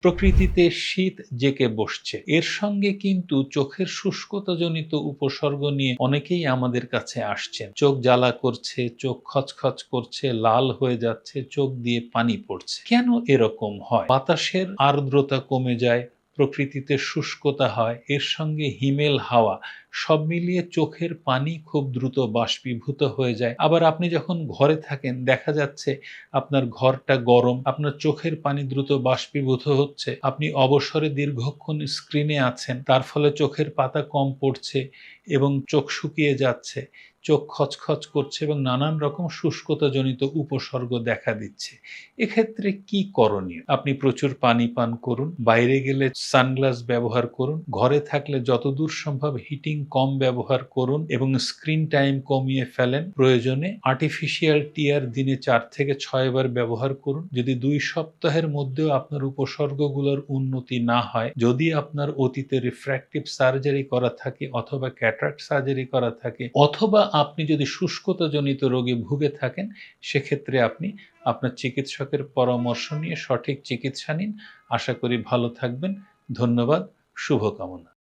প্রকৃতিতে শীত জেকে বসছে। এর সঙ্গে কিন্তু চোখের শুষ্কতাজনিত উপসর্গ নিয়ে অনেকেই আমাদের কাছে আসছেন। চোখ জ্বালা করছে, চোখ খচখচ করছে, লাল হয়ে যাচ্ছে, চোখ দিয়ে পানি পড়ছে। কেন এরকম হয়? বাতাসের আর্দ্রতা কমে যায়, প্রকৃতিতে শুষ্কতা হয়, এর সঙ্গে হিমেল হাওয়া সব মিলিয়ে চোখের পানি খুব দ্রুত বাষ্পীভূত হয়ে যায়। আবার আপনি যখন ঘরে থাকেন, দেখা যাচ্ছে আপনার ঘরটা গরম, আপনার চোখের পানি দ্রুত বাষ্পীভূত হচ্ছে, আপনি অবসরে দীর্ঘক্ষণ স্ক্রিনে আছেন, তার ফলে চোখের পাতা কম পড়ছে এবং চোখ শুকিয়ে যাচ্ছে, চোখ খচখচ করছে এবং নানান রকম শুষ্কতাজনিত উপসর্গ দেখা দিচ্ছে। এক্ষেত্রে কি করণীয়? আপনি প্রচুর পানি পান করুন, বাইরে গেলে সানগ্লাস ব্যবহার করুন, ঘরে থাকলে যতদূর সম্ভব হিটিং কম ব্যবহার করুন এবং স্ক্রিন টাইম কমিয়ে ফেলেন। প্রয়োজনে আর্টিফিশিয়াল টিয়ার দিনে চার থেকে ছয় বার ব্যবহার করুন। যদি দুই সপ্তাহের মধ্যেও আপনার উপসর্গগুলোর উন্নতি না হয়, যদি আপনার অতীতে রিফ্র্যাক্টিভ সার্জারি করা থাকে অথবা ক্যাটারাক্ট সার্জারি করা থাকে, অথবা আপনি যদি শুষ্কতাজনিত রোগে ভুগে থাকেন, সেক্ষেত্রে আপনি আপনার চিকিৎসকের পরামর্শ নিয়ে সঠিক চিকিৎসা নিন। আশা করি ভালো থাকবেন। ধন্যবাদ। শুভকামনা।